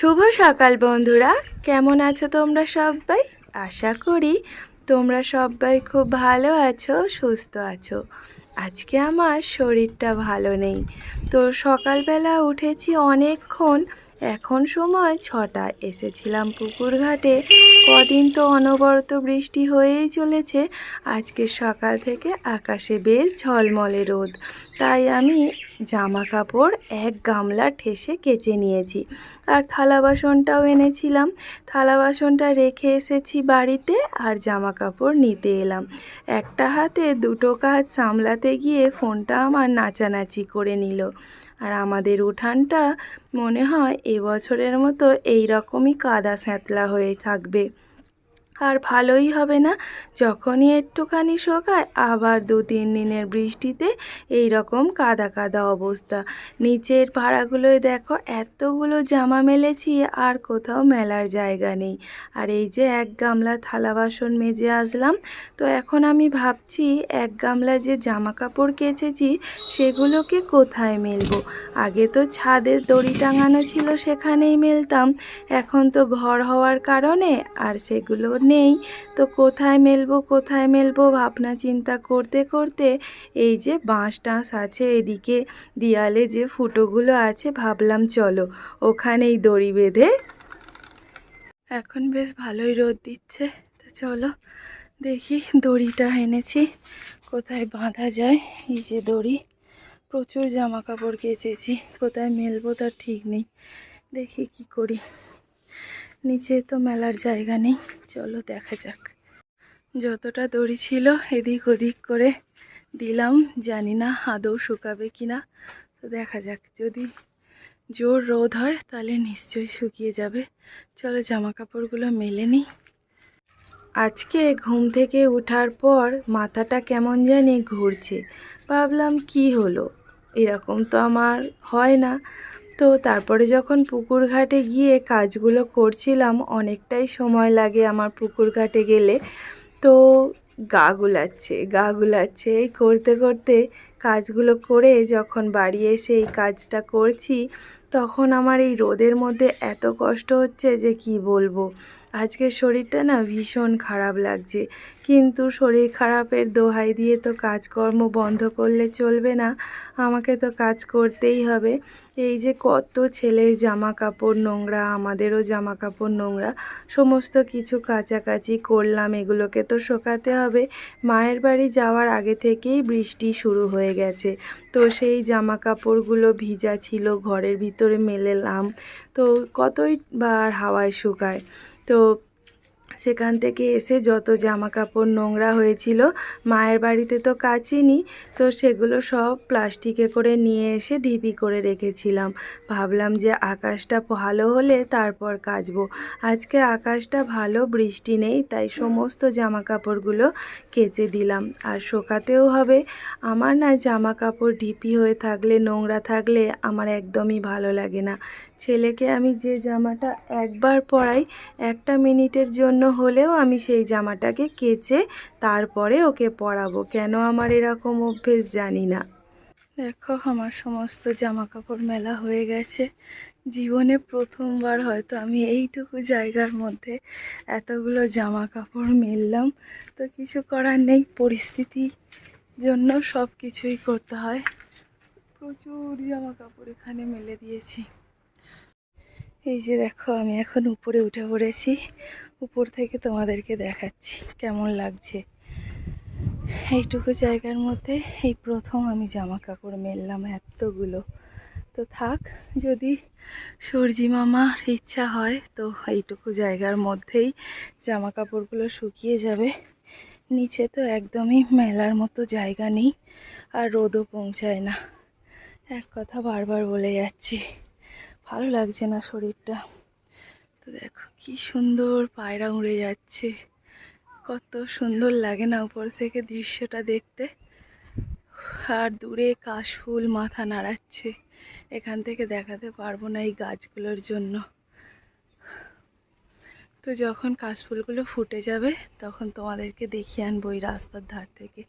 শুভ সকাল বন্ধুরা। কেমন আছো তোমরা সবাই? আশা করি তোমরা সবাই খুব ভালো আছো, সুস্থ আছো। আজকে আমার শরীরটা ভালো নেই। তো সকালবেলা উঠেছি অনেকক্ষণ এখন সময় ছটা। এসেছিলাম পুকুর ঘাটে কদিন তো অনবরত বৃষ্টি হয়েই চলেছে। আজকে সকাল থেকে আকাশে বেশ ঝলমলে রোদ। তাই আমি জামা কাপড় এক গামলা ঠেসে কেচে নিয়েছি। আর থালা বাসনটাও এনেছিলাম। থালা বাসনটা রেখে এসেছি বাড়িতে আর জামা কাপড় নিতে এলাম। একটা হাতে দুটো কাজ সামলাতে গিয়ে ফোনটা আমার নাচানাচি করে নিল। আর আমাদের উঠানটা মনে হয় এবছরের মতো এই রকমই কাদা স্যাঁতলা হয়ে থাকবে। আর ভালোই হবে না। যখনই একটুখানি শোকায়, আবার দু, তিন দিনের বৃষ্টিতে এই রকম কাদা কাদা অবস্থা। নিচের ভাড়াগুলোয় দেখো, এতগুলো জামা মেলেছি, আর কোথাও মেলার জায়গা নেই। আর এই যে এক গামলা থালা বাসন মেজে আসলাম, তো এখন আমি ভাবছি, এক গামলা যে জামা কাপড় কেচেছি, সেগুলোকে কোথায় মেলবো? আগে তো ছাদের দড়ি টাঙানো ছিল, সেখানেই মেলতাম। এখন তো ঘর হওয়ার কারণে আর সেগুলো নেই। তো কোথায় মেলবো কোথায় মেলবো ভাবনা চিন্তা করতে করতে এই যে বাঁশ টাঁশ আছে এদিকে, দেয়ালে যে ফুটোগুলো আছে ভাবলাম চলো ওখানেই দড়ি বেঁধে। এখন বেশ ভালোই রোদ দিচ্ছে, তো চলো দেখি দড়িটা এনেছি, কোথায় বাঁধা যায় এই যে দড়ি। প্রচুর জামা কাপড় কেচেছি, কোথায় মেলবো তার ঠিক নেই, দেখি কি করি। নিচে তো মেলার জায়গা নেই। চলো দেখা যাক। যতটা দড়ি ছিল এদিক ওদিক করে দিলাম। জানি না আদৌ শুকাবে কি না। তো দেখা যাক, যদি জোর রোদ হয় তাহলে নিশ্চয়ই শুকিয়ে যাবে। চলো জামা কাপড়গুলো মেলে নিই। আজকে ঘুম থেকে ওঠার পর মাথাটা কেমন জানি ঘুরছে। ভাবলাম কি হলো? এরকম তো আমার হয় না। তো তারপরে যখন পুকুর ঘাটে গিয়ে কাজগুলো করছিলাম, অনেকটাই সময় লাগে আমার পুকুর ঘাটে গেলে। তো গা গুলাচ্ছে গা গুলাচ্ছে। এই করতে করতে কাজগুলো করে যখন বাড়ি এসে এই কাজটা করছি তখন আমার এই রোদের মধ্যে এত কষ্ট হচ্ছে যে কি বলব? আজকে শরীরটা না ভীষণ খারাপ লাগছে। কিন্তু শরীর খারাপের দোহাই দিয়ে তো কাজকর্ম বন্ধ করলে চলবে না। আমাকে তো কাজ করতেই হবে। এই যে কত ছেলের জামা কাপড় নোংরা, আমাদেরও জামা কাপড় নোংরা, সমস্ত কিছু কাচাকাচি করলাম, এগুলোকে তো শোকাতে হবে। মায়ের বাড়ি যাওয়ার আগে থেকেই বৃষ্টি শুরু হয়ে গেছে। তো সেই জামা কাপড়গুলো ভিজা ছিল ঘরের ভিতরে মেলেলাম। তো কতই বার হাওয়ায় শুকায়। তো সেখান থেকে এসে যত জামা কাপড় নোংরা হয়েছিল, মায়ের বাড়িতে তো কাচিনি, তো সেগুলো সব প্লাস্টিকে করে নিয়ে এসে ঢিপি করে রেখেছিলাম। ভাবলাম যে আকাশটা ভালো হলে তারপর কাচবো। আজকে আকাশটা ভালো, বৃষ্টি নেই, তাই সমস্ত জামা কাপড়গুলো কেচে দিলাম। আর শোকাতেও হবে, আমার না জামা কাপড় ঢিপি হয়ে থাকলে, নোংরা থাকলে আমার একদমই ভালো লাগে না। ছেলেকে আমি যে জামাটা একবার পরাই একটা মিনিটের জন্য হলেও আমি সেই জামাটাকে কেচে তারপরে ওকে পরাবো। কেন আমার এরকম অভ্যেস জানি না। দেখো, আমার সমস্ত জামা কাপড় মেলা হয়ে গেছে। জীবনে প্রথমবার হয়তো আমি এইটুকু জায়গার মধ্যে এতগুলো জামা কাপড় মেললাম। তো কিছু করার নেই, পরিস্থিতি জন্য সব কিছুই করতে হয়। প্রচুর জামা কাপড় এখানে মেলে দিয়েছি। এই যে দেখো, আমি এখন উপরে উঠে পড়েছি। উপর থেকে তোমাদেরকে দেখাচ্ছি কেমন লাগছে। এইটুকু জায়গার মধ্যে এই প্রথম আমি জামা কাপড় মেললাম এতগুলো। তো থাক, যদি সূর্যি মামার ইচ্ছা হয়, তো এইটুকু জায়গার মধ্যেই জামা কাপড়গুলো শুকিয়ে যাবে। নিচে তো একদমই মেলার মতো জায়গা নেই, আর রোদও পৌঁছায় না। এক কথা বারবার বলে যাচ্ছি। ভালো লাগছে না শরীরটা। তো দেখো কি সুন্দর পায়রা উড়ে যাচ্ছে। কত সুন্দর লাগে না উপর থেকে দৃশ্যটা দেখতে। আর দূরে কাশফুল মাথা নাড়াচ্ছে। এখান থেকে দেখাতে পারব না এই গাছগুলোর জন্য। তো যখন কাশফুলগুলো ফুটে যাবে, তখন তোমাদেরকে দেখিয়ে আনব ওই রাস্তার ধার থেকে।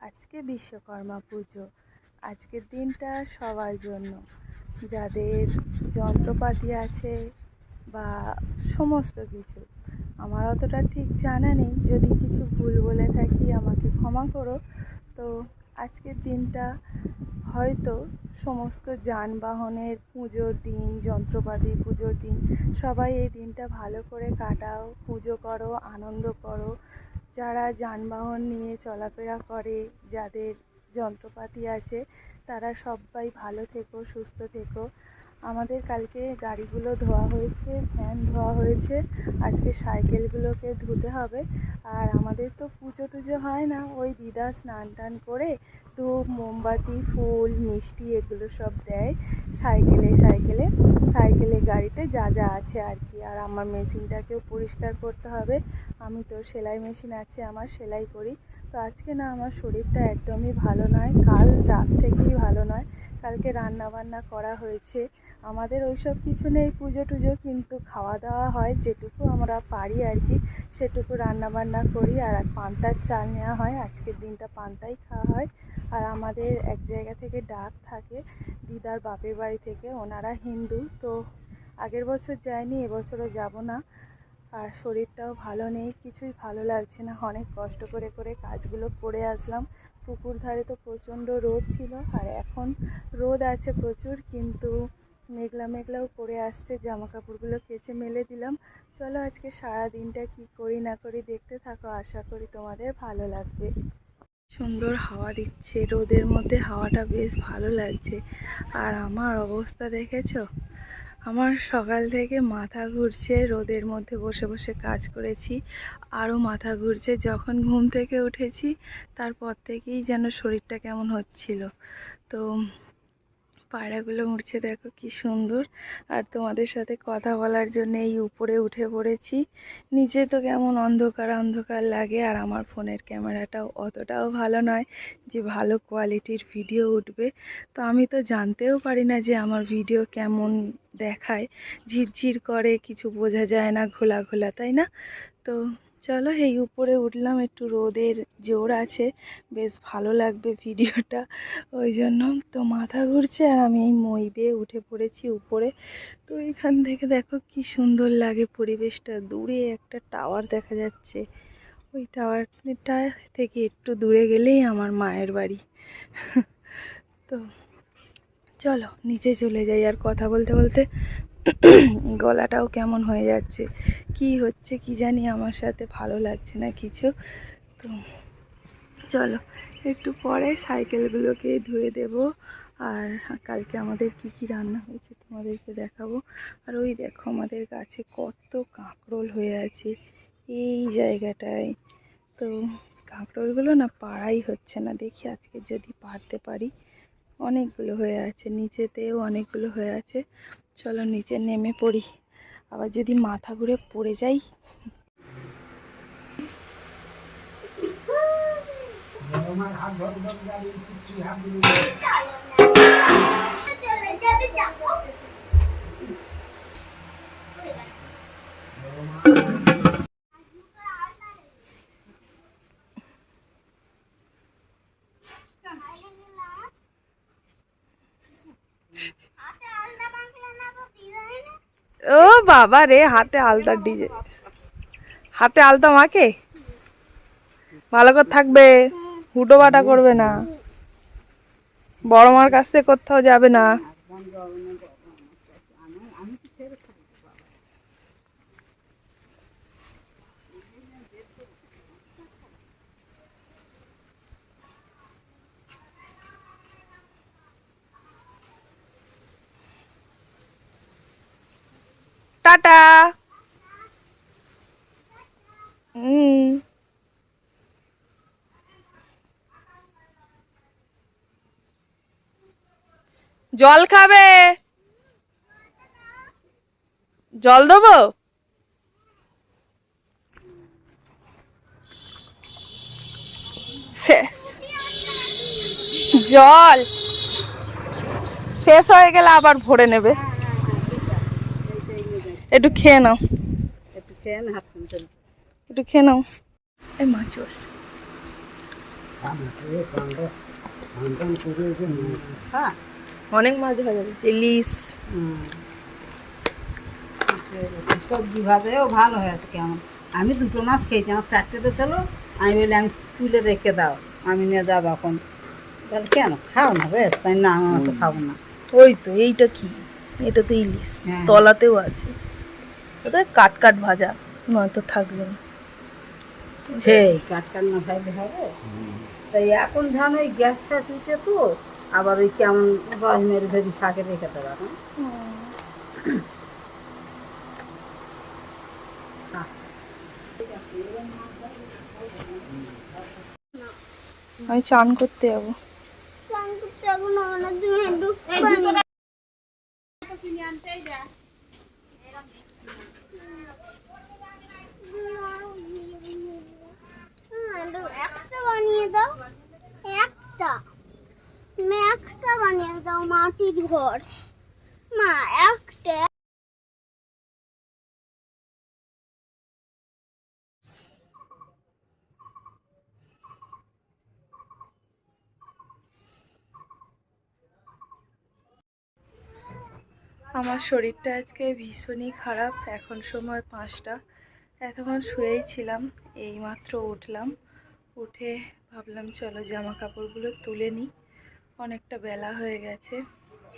আজকে বিশ্বকর্মা পুজো। আজকের দিনটা সবার জন্য। যাদের যন্ত্রপাতি আছে বা সমস্ত কিছু, আমার অতটা ঠিক জানা নেই। যদি কিছু ভুল বলে থাকি, আমাকে ক্ষমা করো। তো আজকের দিনটা হয়তো সমস্ত যানবাহনের পুজোর দিন যন্ত্রপাতি পুজোর দিন, সবাই এই দিনটা ভালো করে কাটাও, পুজো করো, আনন্দ করো। যারা যানবাহন নিয়ে চলাফেরা করে, যাদের যন্ত্রপাতি আছে তারা সবাই ভালো থেকো, সুস্থ থেকো। আমাদের কালকে গাড়িগুলো ধোয়া হয়েছে ফ্যান ধোয়া হয়েছে। আজকে সাইকেলগুলোকে ধুতে হবে। আর আমাদের তো পুজো টুজো হয় না। ওই দিদা স্নান টান করে ধূপ, মোমবাতি, ফুল, মিষ্টি এগুলো সব দেয়। সাইকেলে সাইকেলে সাইকেলে গাড়িতে যা যা আছে আর কি। আর আমার মেশিনটাকেও পরিষ্কার করতে হবে। আমি তো সেলাই মেশিন আছে, আমার সেলাই করি। তো আজকে না আমার শরীরটা একদমই ভালো নয়, কাল রাত থেকেই ভালো নয়, কালকে রান্না বান্না করা হয়েছে। আমাদের ওইসব কিছু নেই, পুজো টুজো কিন্তু খাওয়া দাওয়া হয়, যেটুকু আমরা পারি আর কি, সেটুকু রান্না বান্না করি আর পান্তার চাল নেওয়া হয়, আজকের দিনটা পান্তাই খাওয়া হয়। আর আমাদের এক জায়গা থেকে ডাক থাকে, দিদার বাপের বাড়ি থেকে, ওনারা হিন্দু, তো আগের বছর যায়নি এবছরও যাব না। আর শরীরটাও ভালো নেই, কিছুই ভালো লাগছে না। অনেক কষ্ট করে করে কাজগুলো করে আসলাম। পুকুর ধারে তো প্রচণ্ড রোদ ছিল আর এখন রোদ আছে প্রচুর, কিন্তু মেঘলা মেঘলাও করে আসছে। জামা কাপড়গুলো কেচে মেলে দিলাম। চলো আজকে সারা দিনটা কি করি না করি দেখতে থাকো, আশা করি তোমাদের ভালো লাগবে। সুন্দর হাওয়া দিচ্ছে, রোদের মধ্যে হাওয়াটা বেশ ভালো লাগছে। আর আমার অবস্থা দেখেছ? আমার সকাল থেকে মাথা ঘুরছে, রোদের মধ্যে বসে বসে কাজ করেছি, আরও মাথা ঘুরছে। যখন ঘুম থেকে উঠেছি, তারপর থেকেই যেন শরীরটা কেমন হচ্ছিল। তো পায়রাগুলো উঠছে দেখো কি সুন্দর। আর তোমাদের সাথে কথা বলার জন্য এই উপরে উঠে পড়েছি। নিচে তো কেমন অন্ধকার অন্ধকার লাগে, আর আমার ফোনের ক্যামেরাটাও অতটাও ভালো নয় যে ভালো কোয়ালিটির ভিডিও উঠবে। তো আমি তো জানতেও পারি না যে আমার ভিডিও কেমন দেখায়। ঝিরঝির করে, কিছু বোঝা যায় না, ঘোলা ঘোলা, তাই না? তো চলো এই উপরে উঠলাম, একটু রোদের জোর আছে। বেশ ভালো লাগবে ভিডিওটা। ওই জন্য তো মাথা ঘুরছে আর আমি এই মই বেয়ে উঠে পড়েছি উপরে। তো এখান থেকে দেখো কি সুন্দর লাগে পরিবেশটা। দূরে একটা টাওয়ার দেখা যাচ্ছে। ওই টাওয়ারটা থেকে একটু দূরে গেলেই আমার মায়ের বাড়ি। তো চলো, নিচে চলে যাই আর কথা বলতে বলতে। গলাটাও কেমন হয়ে যাচ্ছে? কি হচ্ছে কি জানি আমার সাথে ভালো লাগছে না কিছু। তো চলো, একটু পরে সাইকেলগুলোকে ধুয়ে দেব। আর কালকে আমাদের কি কি রান্না হয়েছে তোমাদেরকে দেখাবো। আর ওই দেখো আমাদের গাছে কত কাঁকরোল হয়ে আছে এই জায়গাটায়। তো কাঁকরোলগুলো না পাড়াই হচ্ছে না, দেখি আজকে যদি পারতে পারি। অনেকগুলো হয়ে আছে, নিচেতেও অনেকগুলো হয়ে আছে। চলো নিচে নেমে পড়ি আবার যদি মাথা ঘুরে পড়ে যাই ও বাবা রে, হাতে আলতা ডিজে। হাতে আলতা মাকে? ভালো করে থাকবে হুটো বাটা করবে না। বড় মার কাছ থেকে কোথাও যাবে না। টাটা। জল খাবে? জল দেবো? জল। শেষ হয়ে গেলে আবার ভরে নেবে। একটু খেয়ে নাও। একটু খেয়ে না একটু খেয়ে নাও। এই মাছ আসছে হ্যাঁ অনেক মাছ ধরা যাবে ইলিশ। সবজি ভাজাও ভালো হয়েছে কেমন। আমি দুটো মাছ খেয়েছি আমার চারটেতে ছিল। আমি বলি আমি তুলে রেখে দাও আমি নিয়ে যাব এখন। বলে কেন? খাও না বেশ তাই না আমি তো খাব না। ওই তো এইটা কি? এটা তো ইলিশ। হ্যাঁ। তলাতেও আছে। ওটা কাট কাট ভাজা নয়তো থাকবে না। সেই কাট কাট না খাইলে হবে? তাই এখন জানো ওই গ্যাস ফ্যাস উঠে তো আবার ওই কেমন রস মেরে যদি থাকে রেখে দেবো এখন। আমি চান করতে যাব। একটা বানিয়ে দাও। একটা। একটা বানিয়ে দাও মাটির ঘর মা, একটা। আমার শরীরটা আজকে ভীষণই খারাপ। এখন সময় পাঁচটা। এতক্ষণ শুয়েই ছিলাম, এইমাত্র উঠলাম। উঠে ভাবলাম, চলো জামা কাপড়গুলো তুলে নিই অনেকটা বেলা হয়ে গেছে।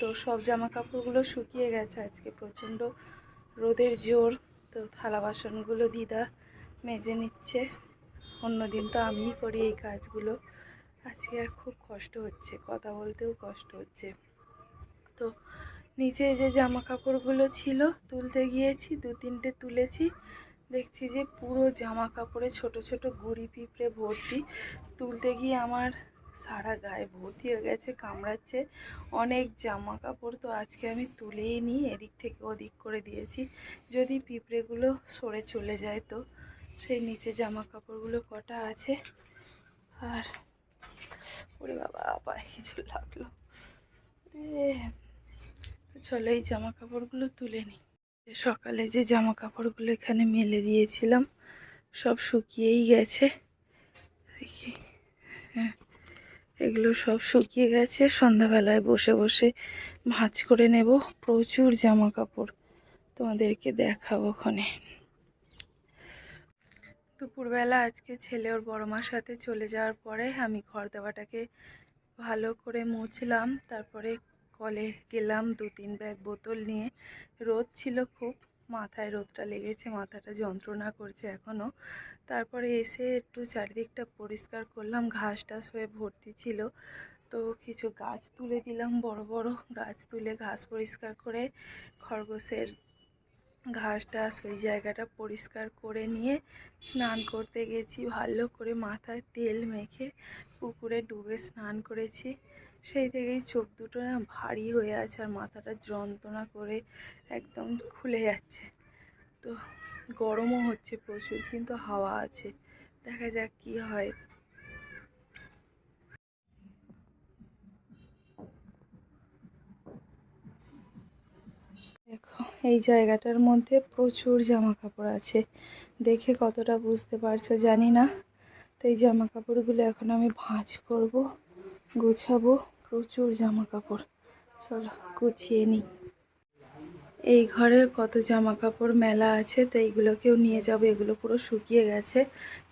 তো সব জামা কাপড়গুলো শুকিয়ে গেছে। আজকে প্রচণ্ড রোদের জোর। তো থালা বাসনগুলো দিদা মেজে নিচ্ছে। অন্যদিন তো আমিই করি এই কাজগুলো। আজকে আর খুব কষ্ট হচ্ছে। কথা বলতেও কষ্ট হচ্ছে। তো নিচে যে জামা কাপড়গুলো ছিল, তুলতে গিয়েছি দু তিনটে তুলেছি। দেখছি যে পুরো জামা কাপড়ে ছোট ছোট গুড়ি পিঁপড়ে ভর্তি। তুলতে গিয়ে আমার সারা গায়ে ভর্তি হয়ে গেছে, কামড়াচ্ছে। অনেক জামা কাপড় তো আজকে আমি তুলেই নিই, এদিক থেকে ওদিক করে দিয়েছি। যদি পিঁপড়েগুলো সরে চলে যায় তো, সেই নিচে জামা কাপড়গুলো কটা আছে? আর, ওরে বাবা, পায়ে কিছু লাগল। চলো এই জামা কাপড়গুলো তুলে নিই। সকালে যে জামা কাপড়গুলো এখানে মেলে দিয়েছিলাম, সব শুকিয়েই গেছে। দেখি হ্যাঁ এগুলো সব শুকিয়ে গেছে। সন্ধ্যাবেলায় বসে বসে ভাঁজ করে নেব। প্রচুর জামা কাপড় তোমাদেরকে দেখাবো ওখানে। দুপুরবেলা আজকে ছেলে ওর বড় মার সাথে চলে যাওয়ার পরে আমি ঘর দেওয়াটাকে ভালো করে মুছলাম। তারপরে কলে গেলাম দু তিন ব্যাগ বোতল নিয়ে। রোদ ছিল খুব, মাথায় রোদটা লেগেছে, মাথাটা যন্ত্রণা করছে এখনও তারপরে এসে একটু চারিদিকটা পরিষ্কার করলাম, ঘাস টাস হয়ে ভর্তি ছিল। তো কিছু গাছ তুলে দিলাম, বড় বড় গাছ তুলে ঘাস পরিষ্কার করে, খরগোশের ঘাস টাস ওই জায়গাটা পরিষ্কার করে নিয়ে স্নান করতে গেছি। ভালো করে মাথায় তেল মেখে পুকুরে ডুবে স্নান করেছি। সেই থেকেই চোখ দুটো না ভারী হয়ে আছে আর মাথাটা যন্ত্রণা করে একদম খুলে যাচ্ছে। তো গরমও হচ্ছে প্রচুর, কিন্তু হাওয়া আছে। দেখা যাক কি হয়। দেখো, এই জায়গাটার মধ্যে প্রচুর জামা কাপড় আছে। দেখে কতটা বুঝতে পারছ জানি না। তো এই জামা কাপড়গুলো এখন আমি ভাঁজ করব, গোছাবো। প্রচুর জামা কাপড় চলো, গুছিয়ে নিই এই ঘরে কত জামা কাপড় মেলা আছে, তো এইগুলোকেও নিয়ে যাব। এগুলো পুরো শুকিয়ে গেছে।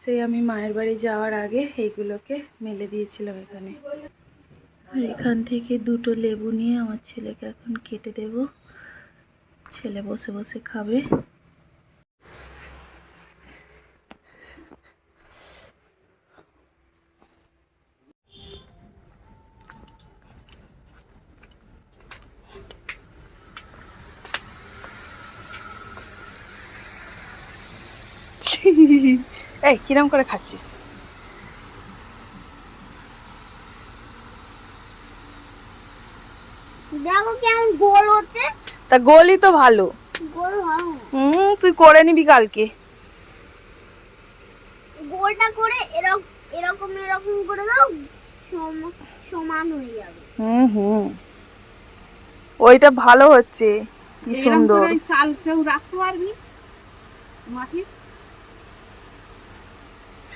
সেই আমি মায়ের বাড়ি যাওয়ার আগে এইগুলোকে মেলে দিয়েছিলাম এখানে। আর এখান থেকে দুটো লেবু নিয়ে আমার ছেলেকে এখন কেটে দেব। ছেলে বসে বসে খাবে। এই কিরম করে খাচ্ছিস? দেখো কেমন গোল হচ্ছে। তা গোলই তো ভালো। গোল হুম তুই করে নিবি কালকে। গোলটা করে এরকম এরকম এরকম করে দাও সম- সমান হয়ে যাবে। হুম হুম। ওইটা ভালো হচ্ছে। কি সুন্দর। চাল কেউ রাখতে পারবি? মাটির?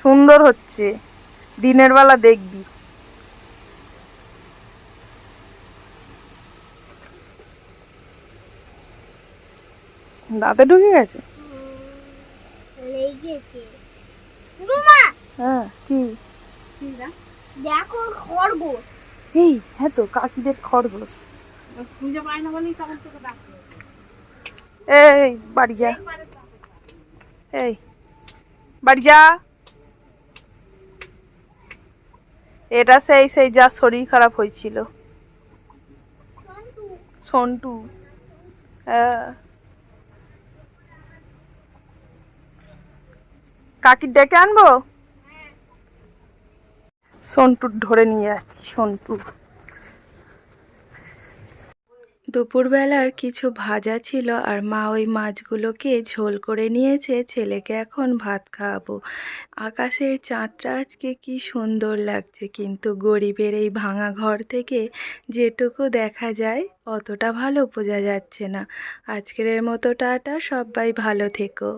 সুন্দর হচ্ছে। দিনের বেলা দেখবি। দাঁতে ঢুকে গেছে? হ্যাঁ, খরগোশ। এই হ্যাঁ তো কাকিদের খরগোশ। এই বাড়ি যা। এই বাড়ি যা। এটা সেই সেই যা শরীর খারাপ হয়েছিল। সন্টু। হ্যাঁ। কাকির ডেকে আনব? সন্টুর ধরে নিয়ে যাচ্ছি, সন্টু। দুপুরবেলার কিছু ভাজা ছিল আর মা ওই মাছগুলোকে ঝোল করে নিয়েছে। ছেলেকে এখন ভাত খাওয়াবো। আকাশের চাঁদটা আজকে কি সুন্দর লাগছে, কিন্তু গরিবের এই ভাঙা ঘর থেকে যেটুকু দেখা যায়, অতটা ভালো বোঝা যাচ্ছে না। আজকের মতো টাটা, সবাই ভালো থেকো।